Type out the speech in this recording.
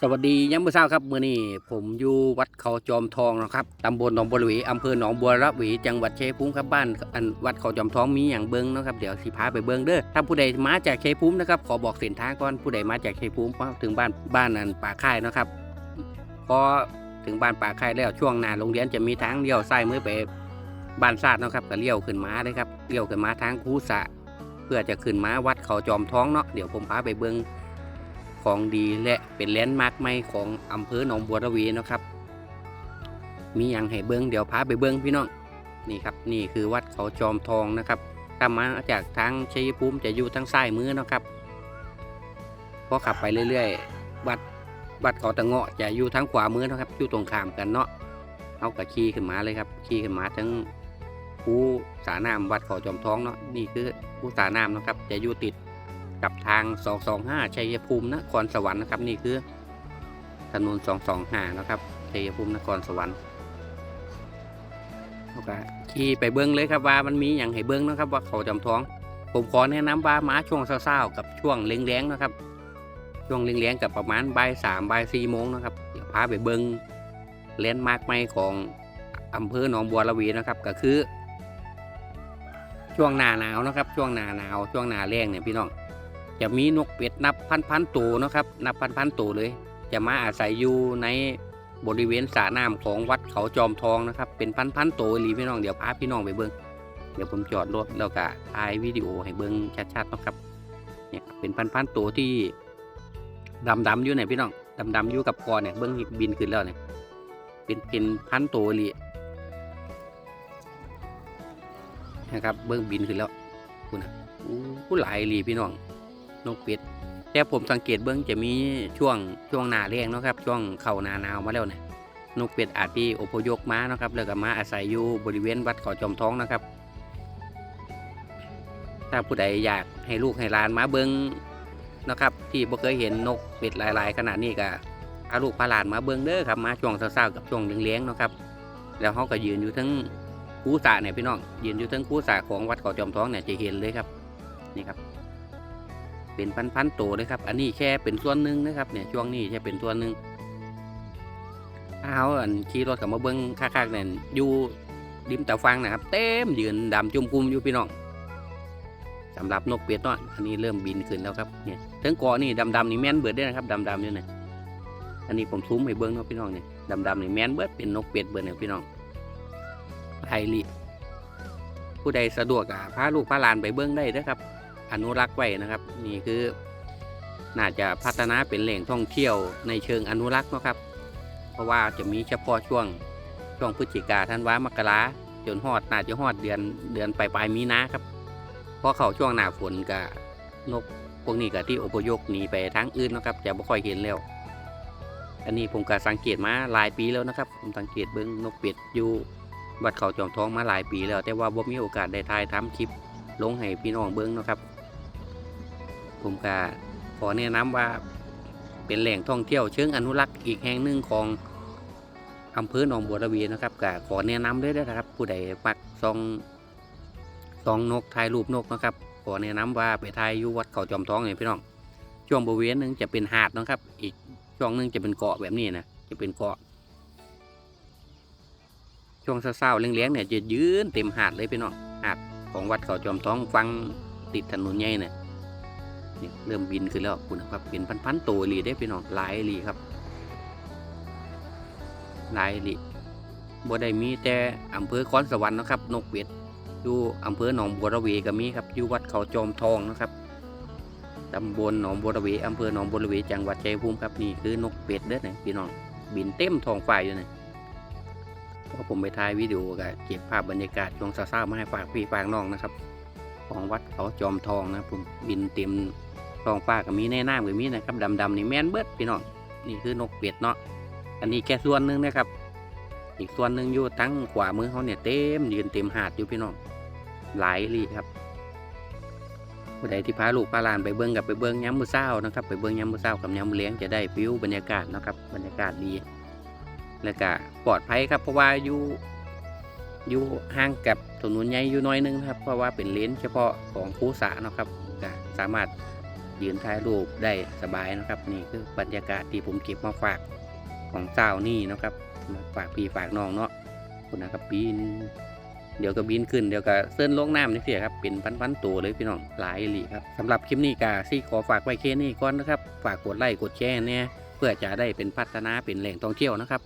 สวัสดีย้ำเมื่อเช้าครับเมื่อนี้ผมอยู่วัดเขาจอมทองนะครับตำบลหนองบัวระเวีอำเภอหนองบัวระเวีจังหวัดเชัยภูมิครับบ้านอันวัดเขาจอมทองมีอย่างเบิ้งนะครับเดี๋ยวสิพาไปเบิ้งเด้อถ้าผู้ใดมาจากเชัยภูมินะครับขอบอกเส้นทางก่อนผู้ใดมาจากเชัยภูมิพอถึงบ้านบ้านอันป่าค่ายนะครับพอถึงบ้านป่าค่ายแล้วช่วงหน้าโรงเรียนจะมีทางเลี้ยวซ้ายมือไปบ้านซาดนะครับก็เลี้ยวขึ้นมาเลยครับเลี้ยวขึ้นมาทางคูสะ เพื่อจะขึ้นมาวัดเขาจอมทองเนาะเดี๋ยวผมพาไปเบิ้ง ของดีและเป็นแลนด์มาร์คใหม่ของอำเภอหนองบัวระเวีนะครับ มีอย่างให้เบิ้งเดี๋ยวพาไปเบิ้งพี่น้องนี่ครับนี่คือวัดเขาจอมทองนะครับถ้ามาจากทางชัยภูมิจะอยู่ทางซ้ายมือนะครับพอขับไปเรื่อยๆ วัดวัดเขาตะเงาะจะอยู่ทางขวามือนะครับอยู่ตรงข้ามกันเนาะเอากระขี่ขึ้นมาเลยครับขี่ขึ้นมาทั้งผู้สานามวัดเขาจอมทองเนาะนี่คือผู้สานามนะครับจะอยู่ติด กับทาง 225 ชัยภูมินครสวรรค์นะครับ นี่คือถนน 225 นะครับ ชัยภูมินครสวรรค์โอเคขี่ไปเบิ้งเลยครับว่ามันมีอย่างให้เบิ้งนะครับ ว่าเขาจำท้อง ผมขอแนะนำว่าม้าช่วงเศร้าๆกับช่วงเลี้ยงๆนะครับ ช่วงเลี้ยงๆกับประมาณบ่ายสามบ่ายสี่โมงนะครับเดี๋ยวพาไปเบิ้งเลนด์มาร์คใหม่ของอำเภอหนองบัวระวีนะครับ ก็คือ ช่วงหน้าหนาวนะครับ ช่วงหน้าหนาวช่วงหน้าแรงเนี่ยพี่น้อง จะมีนกเป็ดนับพันพันตัวนะครับนับพันพันตัวเลย จะมาอาศัยอยู่ในบริเวณสระน้ำของวัดเขาจอมทองนะครับ เป็นพันพันตัวหลีพี่น้องเดี๋ยวพาพี่น้องไปเบิ้งเดี๋ยวผมจอดรถแล้วก็ถ่ายวิดีโอให้เบิ้งชัดๆนะครับเนี่ยครับเป็นพันพันตัวที่ดำๆอยู่เนี่ยพี่น้องดำๆอยู่กับคอเนี่ยเบิ้งบินขึ้นแล้วเนี่ยเป็นเป็นพันตัวหลีนะครับเบิ้งบินขึ้นแล้วคุณนะอู้หูหลายอีหลีพี่น้อง นกเป็ดแต่ผมสังเกตเบื้องจะมีช่วงช่วงหนาแรงนะครับ ช่วงเข้าหนาหนาวมาแล้วนี่ยนกเป็ดอาจที่อพยพมานะครับแล้วก็มาอาศัยอยู่บริเวณวัดเขาจอมท้องนะครับ ถ้าผู้ใดอยากให้ลูกให้หลานมาเบิ้งนะครับ ที่บ่เคยเห็นนกเป็ดหลาย ๆ ขนาดนี้ก็พาลูกพาหลานมาเบิ้งเด้อครับมาช่วงเช้าๆกับช่วงเลี้ยงๆนะครับ แล้วเขาก็ยืนอยู่ทั้งคูสาเนี่ยพี่น้องยืนอยู่ทั้งคูสาของวัดเขาจอมท้องเนี่ยจะเห็นเลยครับนี่ครับ เป็นพันๆตัวเลยครับ อันนี้แค่เป็นส่วนหนึ่งนะครับเนี่ยช่วงนี้แค่เป็นส่วนหนึ่งถ้าเขาอันขี่รถกับมาเบิ้งคักๆเนี่ยอยู่ริมตะฟังนะครับ เต็มยืนดำจุ่มกุมอยู่พี่น้องสำหรับนกเป็ดเนาะอันนี้เริ่มบินขึ้นแล้วครับเนี่ยทั้งเกาะนี่ดำๆนี่แม่นเบิดได้นะครับดำๆนี่นะอันนี้ผมซูมให้เบิ้งเนาะพี่น้องเนี่ยดำๆนี่แม่นเบิดเป็นนกเป็ดเบิดเนี่ยพี่น้องไฮรีผู้ใดสะดวกอะพาลูกพาหลานไปเบิ้งได้เด้อครับ อนุรักษ์ไว้นะครับ นี่คือน่าจะพัฒนาเป็นแหล่งท่องเที่ยวในเชิงอนุรักษ์นะครับ เพราะว่าจะมีเฉพาะช่วงช่วงพฤศจิกาธันวามกราจนฮอดน่าจะฮอดเดือนเดือนปลายปลายมีนาครับเพราะเขาช่วงหน้าฝนกับนกพวกนี้กับที่อพยพหนีไปทางอื่นนะครับจะไม่ค่อยเห็นแล้ว อันนี้ผมก็สังเกตมาหลายปีแล้วนะครับ ผมสังเกตเบิ้งนกเป็ดอยู่วัดเขาจอมท้องมาหลายปีแล้ว แต่ว่าบ่มีโอกาสได้ถ่ายทำคลิปลงให้พี่น้องเบิ้งนะครับ ผมก็ขอแนะนำว่าเป็นแหล่งท่องเที่ยวเชิงอนุรักษ์อีกแห่งหนึ่งของอำเภอหนองบัวระเวีนะครับก็ขอแนะนำด้วยนะครับ ผู้ใดปักซองซองนกถ่ายรูปนกนะครับขอแนะนำว่าไปถ่ายอยู่วัดเขาจอมท้องเนี่ยพี่น้องช่วงบริเวณหนึงจะเป็นหาดนะครับ อีกช่วงหนึงจะเป็นเกาะแบบนี้นะจะเป็นเกาะ ช่วงเศร้าๆเลี้ยงๆเนี่ยจะยืนเต็มหาดเลยพี่น้องหาดของวัดเขาจอมท้องฟังติดถนนใหญ่เนี่ย นี่เริ่มบินขึ้นแล้วคุณครับเป็นพันๆตัวอีหลีได้พี่น้องหลายอีหลีครับหลายอีหลีบ่ได้มีแต่อำเภอคอนสวรรค์นะครับ นกเป็ดอยู่อำเภอหนองบัวระเวก็มีครับอยู่วัดเขาจอมทองนะครับตำบลหนองบัวระเวอำเภอหนองบัวระเวจังหวัดชัยภูมิครับนี่คือนกเป็ดเด้อเนี่ยพี่น้องบินเต็มท้องฟ้าอยู่เนี่ยพอผมไปถ่ายวิดีโอก็เก็บภาพบรรยากาศช่วงเช้ามาให้ฝากพี่ฝากน้องนะครับ ของวัดเขาจอมทองนะครับผมบินเต็ม ท้องฟ้าก็มีแน่น้ำก็มีนะครับดำๆนี่แม่นเบิดพี่น้องนี่คือนกเป็ดเนาะอันนี้แค่ส่วนหนึ่งนะครับ อีกส่วนหนึ่งอยู่ทั้งขวามือเขาเนี่ยเต็มยืนเต็มหาดอยู่พี่น้องหลายลีครับผู้ใดที่พาลูกพาลานไปเบิ้งกับไปเบิ้งย้ำมือเศร้านะครับไปเบิ้งย้ำมือเศร้ากับย้ำมือเลี้ยงจะได้ฟิวบรรยากาศนะครับบรรยากาศดี แล้วก็ปลอดภัยครับเพราะว่าอยู่อยู่ห่างกับถนนใหญ่อยู่น้อยนึงนะครับเพราะว่าเป็นเลนเฉพาะของผู้สาเนาะครับสามารถ ยืนถ่ายรูปได้สบายนะครับ นี่คือบรรยากาศที่ผมเก็บมาฝากของเจ้านี่นะครับฝากพี่ฝากน้องเนาะคนนะครับบินเดี๋ยวก็บินขึ้นเดี๋ยวก็เส้นลงน้ำนี่เสียครับเป็นพันๆตัวเลยพี่น้องหลายหลีครับสำหรับคลิปนี้กาซี่ขอฝากไว้แค่นี้ก่อนนะครับ ฝากกดไลค์กดแชร์เนี่ยเพื่อจะได้เป็นพัฒนาเป็นแหล่งท่องเที่ยวนะครับ